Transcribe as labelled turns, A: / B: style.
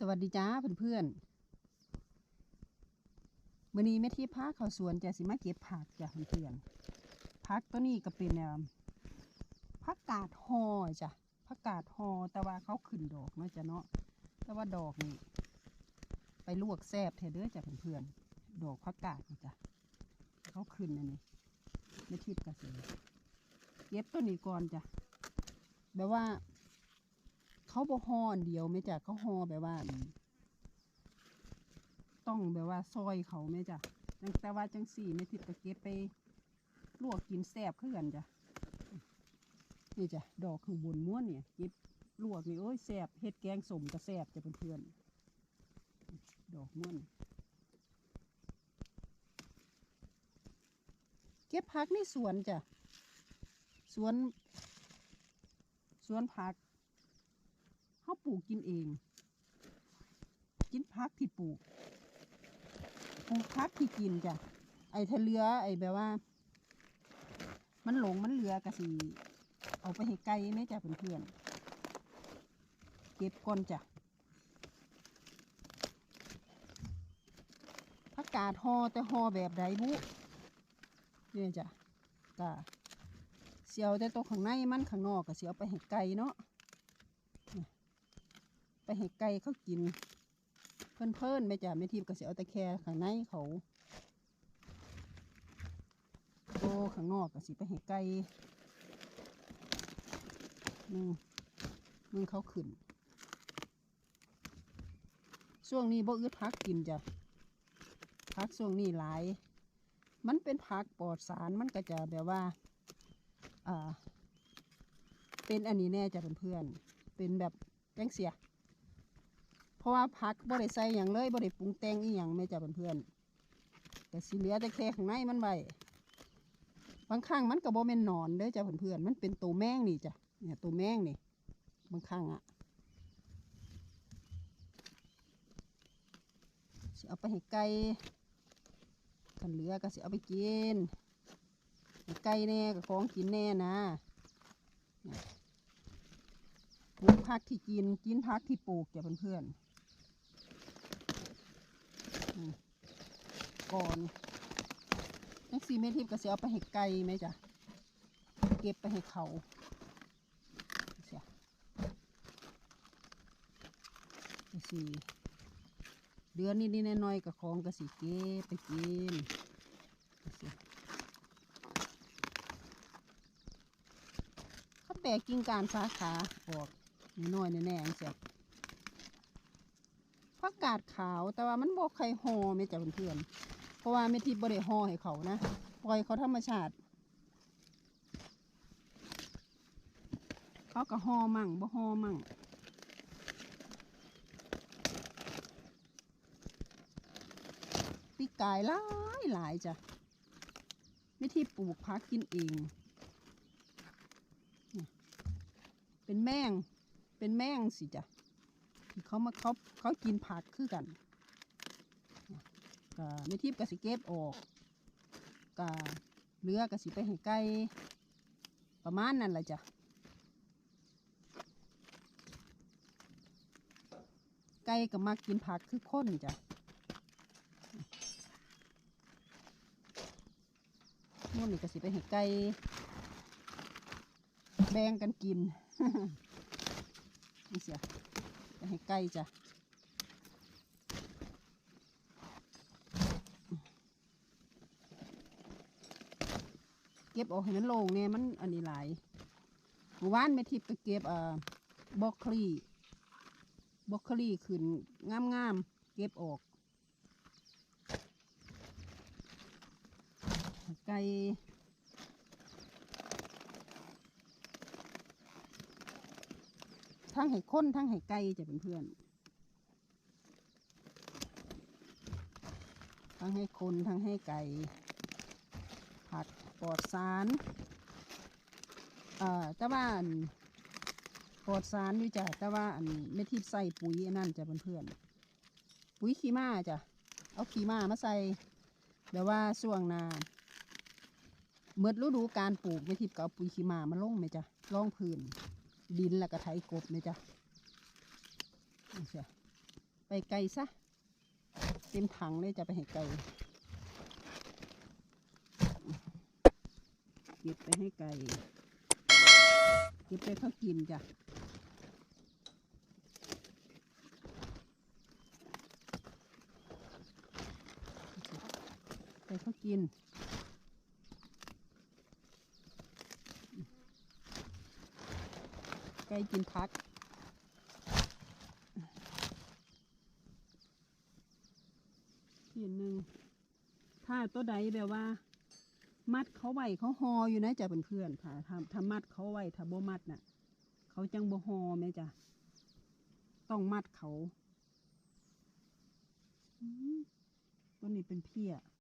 A: สวัสดีจ้าเพื่อนๆมื่อนี้แม่ที่พาเขาสวนจะสิมาเก็บผักจ้ะเพื่อนๆผักตัวนี้ก็เป็นแนวผักกาดฮอจ้ะผักกาดฮอแต่ว่าเขาขึ้นดอกเนาะจ้ะเนาะแต่ว่าดอกนี่ไปลวกแซบแท้เด้อจ้ะเพื่อนๆดอกผักกาดจ้ะเขาขึ้นอันนี้แม่ทิพย์ก็สิเก็บตัวนี้ก่อนจ้ะแบบว่า เขาบ่ห่อนเดียวไม่จ้ะเขาห่อแบบว่า ต้องแบบว่าซอยเขาไหมจ้ะจังแต่ว่าจังสี่ไม่ทิพย์ก็เก็บไปลวกกินแซ่บคือนจ้ะนี่จ้ะดอกข้างบนม้วนเนี่ยเก็บลวกนี่โอ้ยแซ่บเฮ็ดแกงสมก็แซ่บจ้ะเพื่อนๆดอกม้วนเก็บผักในสวนจ้ะสวน สวนผัก เขาปลูกกินเอง กินพักที่ปลูก ปลูกพักที่กินจ้ะ ไอ้ทะเลือไอ้แบบว่า มันหลงมันเหลือกะสีเอาไปให้ไก่ไหมจ้ะเพื่อนๆเก็บก่อนจ้ะผักกาดห่อแต่ห่อแบบไดบุเนี่ยจ้ะกะเสียวแต่ตัวข้างในมันข้างนอกก็เสียวไปให้ไก่เนาะ ไปให้ไก่เขากิน เพิ่นเพิ่นๆไม่จ้ะไม่ทิพย์ก็สิเอาต่แค่ข้างในเขาโตข้างนอกก็สิไปให้ไก่มึงมึงเขาขึ้น ช่วงนี้บ่อึดพักกินจ้ะพักช่วงนี้หลาย มันเป็นผักปลอดสารมันก็จะแบบว่า อ่า เป็นอันนี้แน่จ้ะเพื่อนๆเป็นแบบจังเสีย ราะว่าผักบ่ได้ใส่อย่างเลยบ่ได้ปรุงแต่งอีหยังแม่จ้ะเพื่อนๆแต่สิเหลือแต่แค่ข้างในมันไว้บางครั้งมันก็บ่แม่นนอนเด้อจ้ะเพื่อนๆมันเป็นตัวแมงนี่จ้ะเนี่ยตัวแมงนี่บางครั้งอะสิเอาไปให้ไก่กันเหลือก็สิเอาไปกินไก่แน่กับของกินแน่นะเนี่ยปลูกผักที่กินกินผักที่ปลูกจ้ะเพื่อนๆ อืม ก่อนนักสีเมทิพย์ก็สิเอาไปให้ไก่ไหมจ๊ะเก็บไปให้เขาเสียสีเดือนนี้นี่น้อยๆกับของก็สิเก็บไปกินจังซี้เขาแตกกิ่งการสาขาออกน้อยแน่ๆจังเสียผักกาดขาวแต่ว่ามันบอกใครห่อไม่จ้ะเพื่อนๆ ราะว่าไม่ทิพย์บริห่อให้เขานะ ปล่อยเขาธรรมชาติ เขาก็ห่อมั่งบ่ห่อมั่งปีกายหลายหลายจ้ะไม่ที่ปลูกพักกินเอง เป็นแมง เป็นแมงสิจ้ะเขามาเขาเขากินผักคือกัน ก็ไม่ทิพย์กสิเก็บออกก็เหลือกสิไปให้ไก่ประมาณนั้นแหละจ้ะไก่ก็มากินผักคือคนจ้ะนู่นนี่ก็สิไปให้ไก่แบ่งกันกินนี่เสียไปให้ใกล้จ้ะ เก็บออกให้มันโล่งเนี่ยมันอันนี้หลายเมื่อวานแม่ทิพย์ก็เก็บเอ่อบล็อกคลีบล็อกคลีขึ้นงามๆเก็บออกไก่ทั้งให้คนทั้งให้ไก่จะเป็นเพื่อนทั้งให้คนทั้งให้ไก่ผัก ปลอดสารเอ่อต่ว่าอันปลอดสารด้วยจ้ะแต่ว่าอันไม่ทิพใส่ปุ๋ยอันนั่นจะเพื่อนๆปุ๋ยขี้มาจ้ะเอาขี้มามาใส่แบบว่าช่วงนาเมื่อฤดูการปลูกไม่ทิพก็เอาปุ๋ยขี้มามาลงไหมจ้ะล่องพื้นดินแล้วก็ไถกบไหมจ้ะไปไกลซะเต็มถังเลยจะไปให้ไกล ก็บไปให้ไกลเก็บไปเขากินจ้ะไปเขากินไก่กินพักทีหนึ่งถ้าตัวใดแบบว่า มัดเขาไว้เขาหออยู่นะจ้ะเพื่อนๆค่ะถ้าถ้ามัดเขาไว้ถ้าบ่มัดน่ะ เขาจังบ่หอไหมจ้ะต้องมัดเขาตัวนี้เป็นเพี้ย